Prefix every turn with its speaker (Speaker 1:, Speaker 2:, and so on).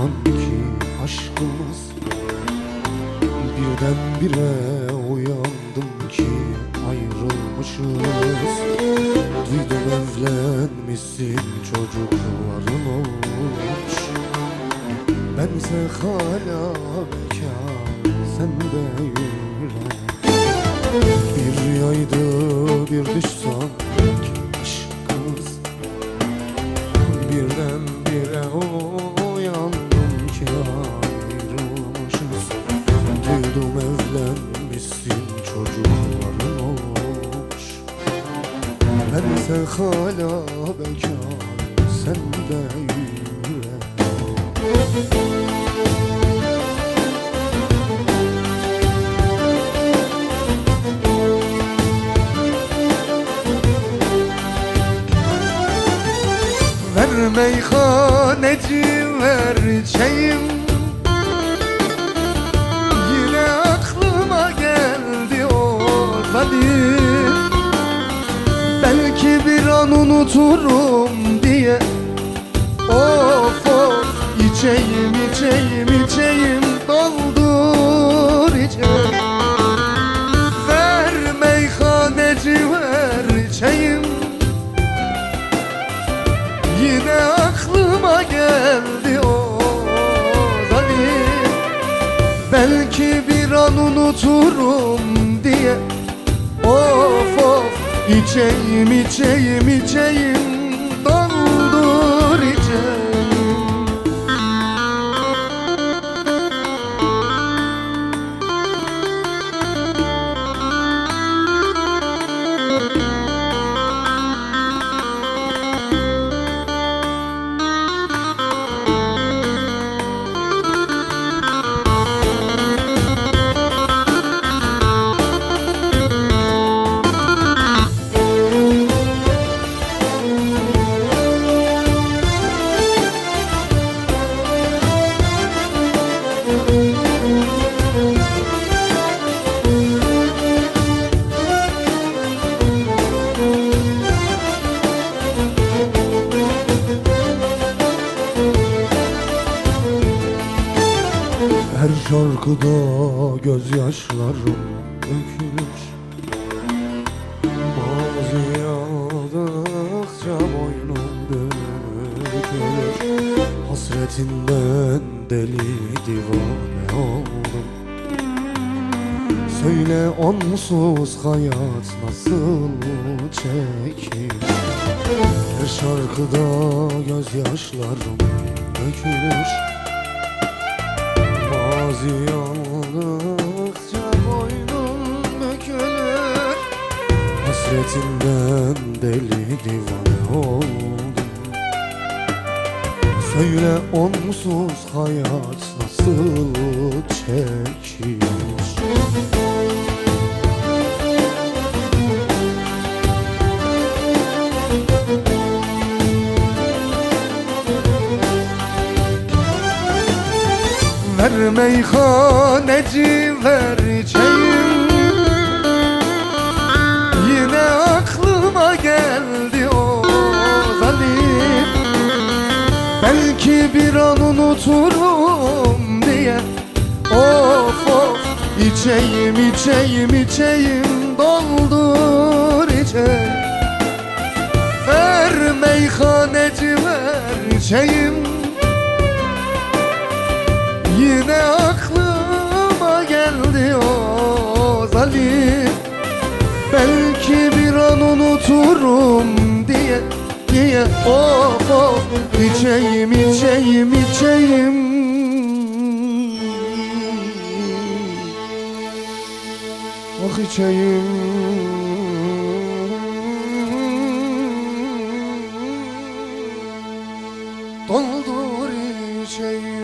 Speaker 1: Sanki aşkımız birdenbire uyandım ki ayrılmışız. Duydum evlenmişsin çocukların olmuş. Bense hala bekar sende yürek Bir rüyaydı bir düş sanki aşkımız. Birdenbire o Bense hala bekar sen de yürek Ver meyhaneci ver çayım Belki bir an unuturum diye. Of of. İçeyim içeyim içeyim. Doldur içeyim Ver meyhaneci ver çayım Yine aklıma geldi o zalim Belki bir an unuturum diye. Of of içeyim içeyim içeyim şarkıda gözyaşlarım dökülür. Mazi aldıkça boynum bükülür Hasretinden deli divane oldum. Söyle onsuz hayat nasıl çekilir? Her şarkıda gözyaşlarım dökülür Mazi aldıkça boynum bükülür. Hasretinden deli divane oldum. Söyle onsuz hayat nasıl çekilir Ver meyhaneci ver çayım Yine aklıma geldi o zalim. Belki bir an unuturum diye. Of of. İçeyim içeyim içeyim doldur içeyim Ver meyhaneci ver çayım Belki bir an unuturum diye Diye. Of of. İçeyim içeyim içeyim. Ah içeyim. Doldur içeyim